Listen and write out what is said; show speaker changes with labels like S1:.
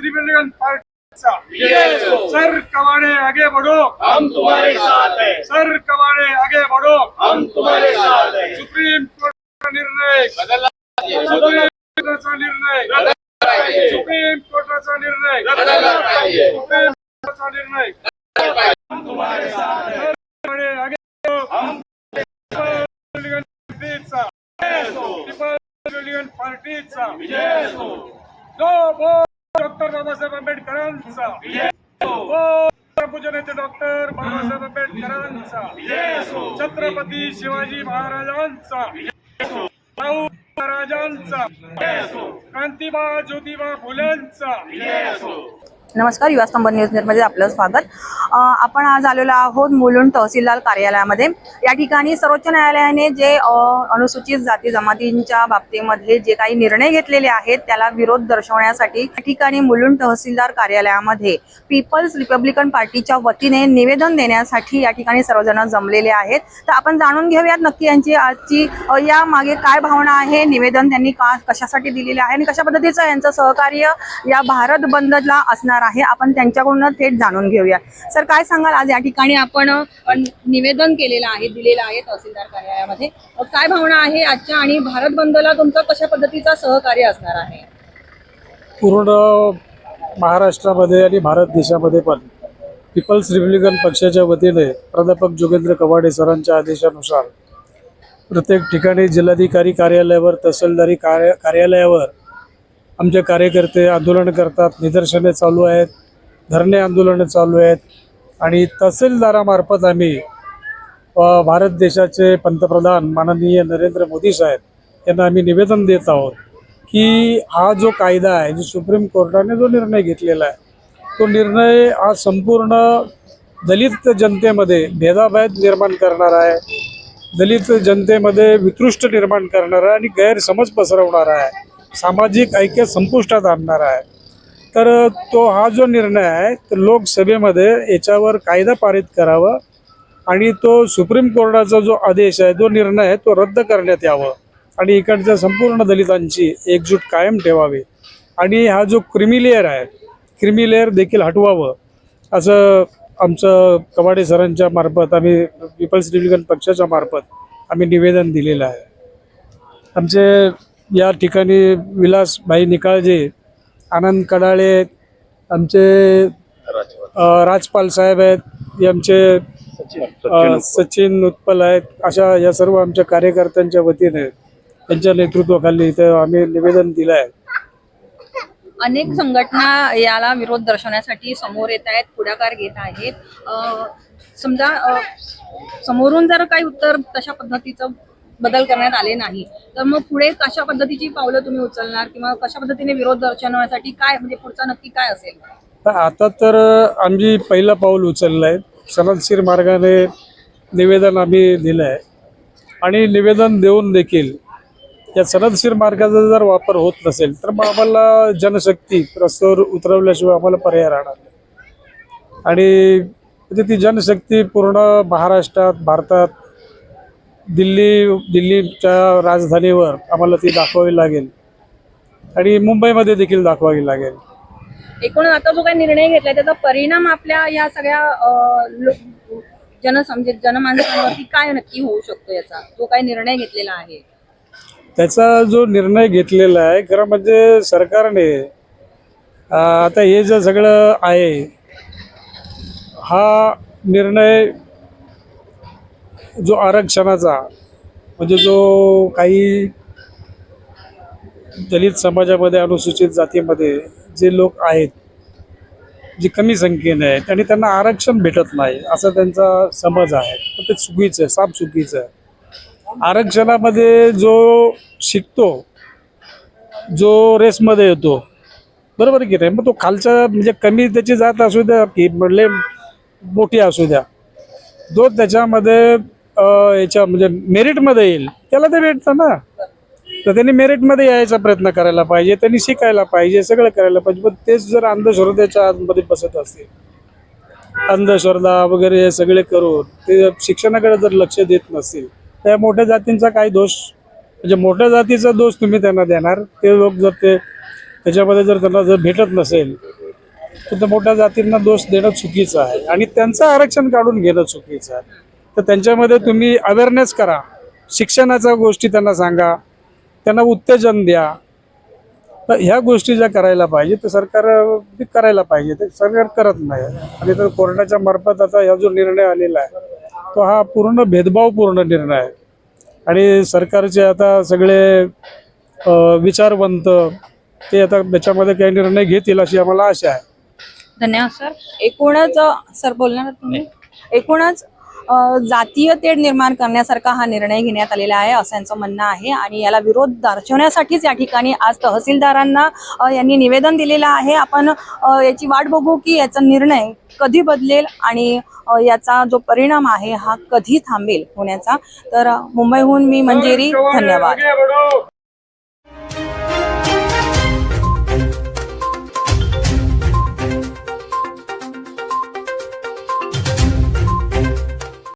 S1: Republican पार्टीचा. Sir Kawade आगे बढ़ो.
S2: हम तुम्हारे साथ हैं.
S1: सर कवाड़े आगे बढ़ो.
S2: हम तुम्हारे साथ हैं.
S1: सुप्रीम कोर्टाचा निर्णय. सुप्रीम कोर्टाचा निर्णय. सुप्रीम कोर्टाचा निर्णय. सुप्रीम कोर्टाचा निर्णय. पार्टीचा जो डॉक्टर बाबासाहेब आंबेडकरांचा. बोल पूजनेते डॉक्टर बाबासाहेब आंबेडकरांचा. छत्रपती शिवाजी महाराजांचा. भाऊ महाराजांचा. क्रांतिबा ज्योतिबा फुलेंचा.
S3: नमस्कार युवा स्तंभ न्यूज नेटमध्ये आपलं स्वागत. आपण आज आलेलो आहोत मुलुंड तहसीलदार कार्यालयामध्ये. या ठिकाणी सर्वोच्च न्यायालयाने जे अनुसूचित जाती जमातींच्या बाबतीमध्ये जे काही निर्णय घेतलेले आहेत त्याला विरोध दर्शवण्यासाठी या ठिकाणी मुलुंड तहसीलदार कार्यालयामध्ये पीपल्स रिपब्लिकन पार्टीच्या वतीने निवेदन देण्यासाठी या ठिकाणी सर्वजण जमलेले आहेत. तर आपण जाणून घेऊयात नक्की यांची आजची या मागे काय भावना आहे निवेदन त्यांनी का कशासाठी दिलेले आहे आणि कशा पद्धतीचं यांचं सहकार्य या भारत बंदला असणार आहे आपण त्यांच्याकडून थेट जाणून घेऊया. सर काय सांगाल? आज या ठिकाणी आपण निवेदन केलेलं आहे दिलेलं आहे तहसीलदार कार्यालयामध्ये. काय भावना आहे आजच्या आणि भारत बंदला तुमचा कशा पद्धतीचा सहकार्य असणार आहे?
S4: पूर्ण महाराष्ट्रामध्ये आणि भारत देशामध्ये पण पीपल्स रिपब्लिकन पक्षाच्या वतीने प्राध्यापक जोगेंद्र कवाडे सरांच्या आदेशानुसार प्रत्येक ठिकाणी जिल्हाधिकारी कार्यालयावर तहसीलदारी कार्य कार्यालयावर आमचे कार्यकर्ते आंदोलन करतात निदर्शने चालू आहेत धरणे आंदोलनं चालू आहेत. आणि तहसीलदारामार्फत आम्ही भारत देशाचे पंतप्रधान माननीय नरेंद्र मोदी साहेब यांना आम्ही निवेदन देत आहोत की हा जो कायदा आहे जो सुप्रीम कोर्टाने जो निर्णय घेतलेला आहे तो निर्णय हा संपूर्ण दलित जनतेमध्ये भेदाभेद निर्माण करणार आहे दलित जनतेमध्ये विकृष्ट निर्माण करणार आहे आणि गैरसमज पसरवणारा आहे. सामाजिक ऐक्य संपुष्टात आणणार आहे. तर तो हा जो निर्णय आहे तर लोकसभेमध्ये याच्यावर कायदा पारित करावा आणि तो सुप्रीम कोर्टाचा जो आदेश आहे जो निर्णय आहे तो रद्द करण्यात यावं. आणि इकडच्या संपूर्ण दलितांची एकजूट कायम ठेवावी. आणि हा जो क्रिमिलेअर आहे क्रिमिलेअर देखील हटवावं. असं आमचं कवाडे सरांच्या मार्फत आम्ही पीपल्स रिपब्लिकन पक्षाच्या मार्फत आम्ही निवेदन दिलेलं आहे. आमचे या ठिकाणी विलासभाई निकाळजे आनंद कडाळे आमचे राजपाल साहेब आहेत आमचे सचिन उत्पल आहेत अशा या सर्व आमच्या कार्यकर्त्यांच्या वतीने त्यांच्या नेतृत्वाखाली इथे आम्ही निवेदन दिलं आहे.
S3: अनेक संघटना याला विरोध दर्शवण्यासाठी समोर येत आहेत पुढाकार घेत आहेत. समजा समोरून जर काही उत्तर तशा पद्धतीचं बदल करण्यात आले नाही. तर मग पुढे कशा पद्धतीची पावलं तुम्ही उचलणार किंवा कशा पद्धतीने विरोध दर्शवण्यासाठी काय म्हणजे पुढचा नक्की काय असेल?
S4: तर आता तर आम्ही पहिलं पाऊल उचललं आहे सनदशीर मार्गाने निवेदन आम्ही दिलं आहे आणि निवेदन देऊन देखील या सनदशीर मार्गाचा जर वापर होत नसेल तर मग आम्हाला जनशक्ती रस्त्यावर उतरवल्याशिवाय आम्हाला पर्याय राहणार नाही. आणि म्हणजे ती जनशक्ती पूर्ण महाराष्ट्रात भारतात दिल्ली दिल्लीच्या राजधानीवर आम्हाला ती दाखवावी लागेल. आणि मुंबईमध्ये देखील दाखवावी लागेल.
S3: एकूण आता जो काही निर्णय घेतलाय त्याचा परिणाम आपल्या या सगळ्या अ, जनसमजे जनमानसांवरती काय नक्की होऊ शकतो याचा? जो काही निर्णय घेतलेला आहे.
S4: त्याचा जो निर्णय घेतलेला आहे खरं म्हणजे सरकारने अं, आता हे जे सगळं आहे हा निर्णय जो आरक्षणाचा म्हणजे जो काही दलित समाजामध्ये अनुसूचित जातीमध्ये जे लोक आहेत जे कमी संख्येने आहेत आणि त्यांना आरक्षण भेटत नाही असा त्यांचा समज आहे. पण ते चुकीचं आहे साफ चुकीचं आहे. आरक्षणामध्ये जो शिकतो जो रेसमध्ये येतो बरोबर की नाही? मग तो खालच्या म्हणजे कमी त्याची जात असू द्या की म्हणले मोठी असू द्या जो त्याच्यामध्ये याच्या म्हणजे मेरिटमध्ये येईल. त्याला ते भेटतं ना. तर त्यांनी मेरिटमध्ये यायचा प्रयत्न करायला पाहिजे त्यांनी शिकायला पाहिजे सगळं करायला पाहिजे. पण तेच जर अंधश्रद्धेच्या आतमध्ये बसत असतील अंधश्रद्धा वगैरे हे सगळे करून ते शिक्षणाकडे जर लक्ष देत नसतील त्या मोठ्या जातींचा काही दोष? म्हणजे मोठ्या जातीचा दोष तुम्ही त्यांना देणार. ते लोक जर ते त्याच्यामध्ये जर त्यांना जर भेटत नसेल तर त्या मोठ्या जातींना दोष देणं चुकीचं आहे. आणि त्यांचं आरक्षण काढून घेणं चुकीचं आहे. तर त्यांच्यामध्ये तुम्ही अवेअरनेस करा. शिक्षणाच्या गोष्टी त्यांना सांगा. त्यांना उत्तेजन द्या. तर ह्या गोष्टी ज्या करायला पाहिजे तर सरकार बी करायला पाहिजे. ते सरकार करत नाही. आणि तर कोर्टाच्या मार्फत आता हा जो निर्णय आलेला आहे तो हा पूर्ण भेदभावपूर्ण निर्णय आहे. आणि सरकारचे आता सगळे विचारवंत ते आता याच्यामध्ये काही निर्णय घेतील अशी आम्हाला आशा आहे.
S3: धन्यवाद सर. एकूणच सर बोलणार तुम्ही? एकूणच जातीय तेढ निर्माण करण्यासारखा हा निर्णय घेण्यात आलेला आहे असं यांचं म्हणणं आहे. आणि याला विरोध दर्शवण्यासाठीच या ठिकाणी आज तहसीलदारांना यांनी निवेदन दिलेलं आहे. आपण याची वाट बघू की याचा निर्णय कधी बदलेल आणि याचा जो परिणाम आहे हा कधी थांबेल होण्याचा. तर मुंबईहून मी मंजेरी धन्यवाद.